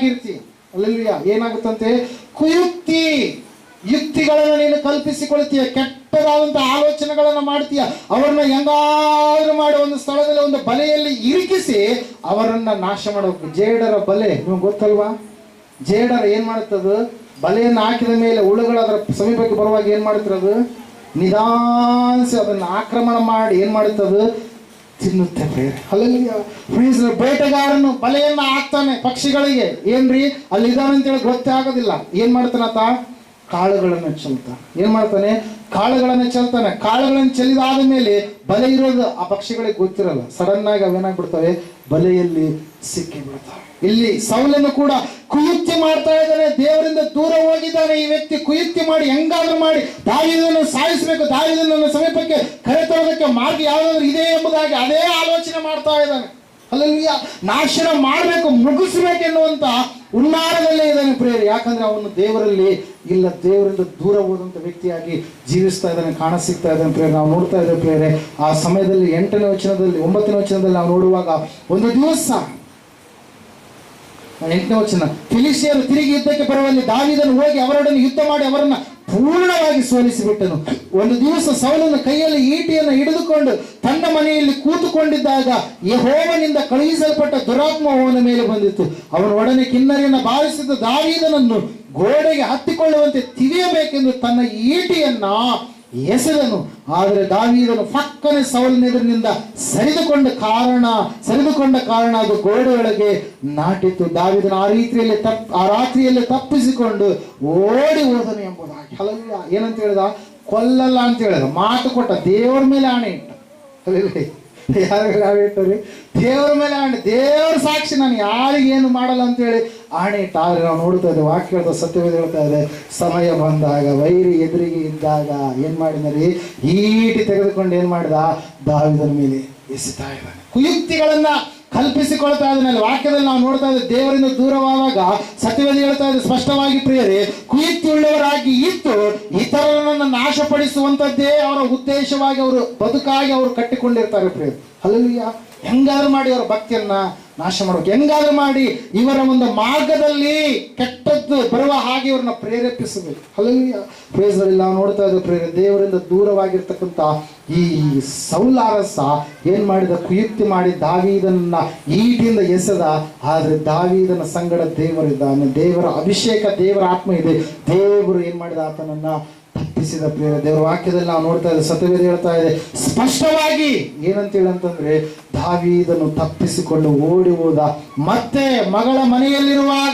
ಆಗಿರ್ತಿ ಅಲ್ಲಿಯ ಏನಾಗುತ್ತಂತೆ? ಕುಯುಕ್ತಿ. ಯುಕ್ತಿಗಳನ್ನು ನೀನು ಕಲ್ಪಿಸಿಕೊಳ್ತೀಯ. ಕೆಟ್ಟದಾದಂತ ಆಲೋಚನೆಗಳನ್ನು ಮಾಡ್ತೀಯ. ಅವರನ್ನ ಹೆಂಗಾದ್ರೂ ಮಾಡಿ. ಒಂದು ಸ್ಥಳದಲ್ಲಿ ಒಂದು ಬಲೆಯಲ್ಲಿ ಇರಿಕಿಸಿ ಅವರನ್ನ ನಾಶ ಮಾಡಬೇಕು ಜೇಡರ ಬಲೆ. ನಿಮ್ಗೆ ಗೊತ್ತಲ್ವಾ? ಜೇಡರ ಏನ್ ಮಾಡುತ್ತದು? ಬಲೆಯನ್ನು ಹಾಕಿದ ಮೇಲೆ ಹುಳುಗಳು ಅದರ ಸಮೀಪಕ್ಕೆ ಬರುವಾಗ ಏನ್ ಮಾಡುತ್ತಿರೋದು? ನಿಧಾನಿಸಿ ಅದನ್ನು ಆಕ್ರಮಣ ಮಾಡಿ ಏನ್ ಮಾಡುತ್ತದು? ತಿನ್ನುತ್ತೆ ಅಲ್ಲಲ್ಲಿ ಫ್ರೀಸ್ ಬೇಟೆಗಾರನು ಬಲೆಯನ್ನ ಹಾಕ್ತಾನೆ ಪಕ್ಷಿಗಳಿಗೆ. ಏನ್ರಿ? ಅಲ್ಲಿ ಇದಾನೆ ಅಂತೇಳಿ ಗೊತ್ತೇ ಆಗೋದಿಲ್ಲ. ಏನ್ ಮಾಡ್ತಾನತ? ಕಾಳುಗಳನ್ನು ಚೆಲ್ತಾನೆ. ಏನ್ ಮಾಡ್ತಾನೆ? ಕಾಳುಗಳನ್ನು ಚೆಲ್ತಾನೆ. ಕಾಳುಗಳನ್ನು ಚೆಲ್ಲಿದಾದ ಮೇಲೆ ಬಲೆ ಇರೋದು ಆ ಪಕ್ಷಿಗಳಿಗೆ ಗೊತ್ತಿರಲ್ಲ. ಸಡನ್ ಆಗಿ ಅವೇನಾಗ್ಬಿಡ್ತವೆ ಬಲೆಯಲ್ಲಿ ಸಿಕ್ಕಿ ಇಲ್ಲಿ ಸೌಲನ್ನು ಕೂಡ ಕುಯುಕ್ತಿ ಮಾಡ್ತಾ ಇದ್ದಾನೆ. ದೇವರಿಂದ ದೂರ ಹೋಗಿದ್ದಾನೆ. ಈ ವ್ಯಕ್ತಿ ಕುಯುಕ್ತಿ ಮಾಡಿ ಹೆಂಗಾದ್ರೂ ಮಾಡಿ ದಾರಿದನ್ನು ಸಾಯಿಸಬೇಕು ದಾವಿದನನ್ನು ಸಮೀಪಕ್ಕೆ ಕರೆತರೋದಕ್ಕೆ ಮಾರ್ಗ ಯಾವುದಾದ್ರೂ ಇದೆ ಎಂಬುದಾಗಿ ಅದೇ ಆಲೋಚನೆ ಮಾಡ್ತಾ ಇದ್ದಾನೆ. ಅಲ್ಲಲ್ಲಿಯ ನಾಶನ ಮಾಡಬೇಕು ಮುಗಿಸ್ಬೇಕೆನ್ನುವಂತ ಉನ್ನಾರದಲ್ಲೇ ಇದ್ದಾನೆ ಪ್ರೇರಿ ಯಾಕಂದ್ರೆ ಅವನು ದೇವರಲ್ಲಿ ಇಲ್ಲ, ದೇವರಿಂದ ದೂರ ಹೋದಂತ ವ್ಯಕ್ತಿಯಾಗಿ ಜೀವಿಸ್ತಾ ಇದ್ದಾನೆ ಕಾಣ ಸಿಗ್ತಾ ಇದ್ದಾನೆ ಪ್ರೇರೆ ನಾವು ನೋಡ್ತಾ ಇದ್ದೇವೆ ಪ್ರೇರೆ ಆ ಸಮಯದಲ್ಲಿ, ಎಂಟನೇ ವಚನದಲ್ಲಿ, ಒಂಬತ್ತನೇ ವಚನದಲ್ಲಿ ನಾವು ನೋಡುವಾಗ ಒಂದು ದಿವಸ, ಎಂಟನೇ ವಚನ ಫಿಲಿಸಿಯರು ತಿರುಗಿ ಯುದ್ಧಕ್ಕೆ ಬರುವಲ್ಲಿ ದಾವಿದನ್ನು ಹೋಗಿ ಅವರೊಡನೆ ಯುದ್ಧ ಮಾಡಿ ಅವರನ್ನ ಪೂರ್ಣವಾಗಿ ಸೋಲಿಸಿಬಿಟ್ಟನು. ಒಂದು ದಿವಸ ಸೌಲನ ಕೈಯಲ್ಲಿ ಈಟಿಯನ್ನು ಹಿಡಿದುಕೊಂಡು ತನ್ನ ಮನೆಯಲ್ಲಿ ಕೂತುಕೊಂಡಿದ್ದಾಗ ಯಹೋವನಿಂದ ಕಳುಹಿಸಲ್ಪಟ್ಟ ದುರಾತ್ಮ ಅವನ ಮೇಲೆ ಬಂದಿತ್ತು. ಅವನ ಒಡನೆ ಕಿನ್ನರಿಯನ್ನು ಬಾರಿಸಿದ ದಾವಿದನನ್ನು ಗೋಡೆಗೆ ಹತ್ತಿಕೊಳ್ಳುವಂತೆ ತಿವಿಯಬೇಕೆಂದು ತನ್ನ ಈಟಿಯನ್ನ ಎಸೆದನು ಆದರೆ ದಾವೀದನು ಫಕ್ಕನೆ ಸವಲಿನೆದುರಿನಿಂದ ಸರಿದುಕೊಂಡ ಕಾರಣ ಸರಿದುಕೊಂಡ ಕಾರಣ ಅದು ಗೋಡೆಯೊಳಗೆ ನಾಟಿತ್ತು ದಾವಿದನು ಆ ರೀತಿಯಲ್ಲಿ ತಪ್ಪ ಆ ರಾತ್ರಿಯಲ್ಲಿ ತಪ್ಪಿಸಿಕೊಂಡು ಓಡಿ ಹೋದನು ಎಂಬುದಾಗಿ. ಹಲವು ಏನಂತ ಹೇಳಿದ? ಕೊಲ್ಲಲ್ಲ ಅಂತ ಹೇಳಿದ. ಮಾತು ಕೊಟ್ಟ ದೇವರ ಮೇಲೆ ಆಣೆ ಇಟ್ಟ ಯಾರ ಇಟ್ಟರಿ ದೇವರ ಮೇಲೆ ಆಣೆ, ದೇವರ ಸಾಕ್ಷಿ ನಾನು ಯಾರಿಗೇನು ಮಾಡಲ್ಲ ಅಂತೇಳಿ ಆಣೆ ಇಟ್ಟ ನಾವು ನೋಡ್ತಾ ಇದ್ದೇವೆ, ವಾಕ್ಯದ ಸತ್ಯವೇದ ಹೇಳ್ತಾ ಇದೆ, ಸಮಯ ಬಂದಾಗ, ವೈರಿ ಎದುರಿಗೆ ಇದ್ದಾಗ ಏನು ಮಾಡಿದ್ರಿ ಈಟಿ ತೆಗೆದುಕೊಂಡು ಏನು ಮಾಡಿದ? ದಾವಿದನ ಮೇಲೆ ಎಸಿತಾ ಇದ್ದಾನೆ. ಕುಯುಕ್ತಿಗಳನ್ನ ಕಲ್ಪಿಸಿಕೊಳ್ತಾ ಇದ್ದಾನೆ. ವಾಕ್ಯದಲ್ಲಿ ನಾವು ನೋಡ್ತಾ ಇದ್ದೇವೆ, ದೇವರಿಂದ ದೂರವಾದಾಗ ಸತ್ಯವೇದ ಹೇಳ್ತಾ ಇದೆ, ಸ್ಪಷ್ಟವಾಗಿ ಪ್ರಿಯರೇ ಕುಯಿತುಳ್ಳವರಾಗಿ ಇತ್ತು ಇತರರನ್ನು ನಾಶಪಡಿಸುವಂತದ್ದೇ ಅವರ ಉದ್ದೇಶವಾಗಿ ಅವರು ಬದುಕಾಗಿ ಅವರು ಕಟ್ಟಿಕೊಂಡಿರ್ತಾರೆ ಪ್ರಿಯರು. ಅಲ್ಲಿಯ ಹೆಂಗಾದ್ರೂ ಮಾಡಿ ಅವರ ಭಕ್ತಿಯನ್ನ ನಾಶ ಮಾಡಬೇಕು. ಹೆಂಗಾದ್ರೂ ಮಾಡಿ ಇವರ ಒಂದು ಮಾರ್ಗದಲ್ಲಿ ಕೆಟ್ಟದ್ದು ಬರುವ ಹಾಗೆ ಇವ್ರನ್ನ ಪ್ರೇರೇಪಿಸಬೇಕು. ಅಲ್ಲಿಯ ಪ್ರೇಸಲ್ಲಿ ನಾವು ನೋಡ್ತಾ ಇದ್ದೇವೆ ಪ್ರೇರ ದೇವರಿಂದ ದೂರವಾಗಿರ್ತಕ್ಕಂಥ ಈ ಸೌಲಾರಸ ಏನ್ ಮಾಡಿದ, ಕುಯುಕ್ತಿ ಮಾಡಿ ದಾವಿದನ್ನ ಈಟಿಯಿಂದ ಎಸೆದ, ಆದ್ರೆ ದಾವಿದನ ಸಂಗಡ ದೇವರಿದ್ದಾನೆ. ದೇವರ ಅಭಿಷೇಕ, ದೇವರ ಆತ್ಮ ಇದೆ. ದೇವರು ಏನ್ ಮಾಡಿದ, ಆತನನ್ನ ತಪ್ಪಿಸಿದ ಪ್ರಿಯ ದೇವರ ವಾಕ್ಯದಲ್ಲಿ ನಾವು ನೋಡ್ತಾ ಇದ್ದೇವೆ, ಸತ್ಯವೇದ ಹೇಳ್ತಾ ಇದೆ, ಸ್ಪಷ್ಟವಾಗಿ ಏನಂತ ಹೇಳಂತಂದ್ರೆ ದಾವಿದನ್ನು ತಪ್ಪಿಸಿಕೊಂಡು ಓಡಿ ಹೋದ ಮತ್ತೆ ಮಗಳ ಮನೆಯಲ್ಲಿರುವಾಗ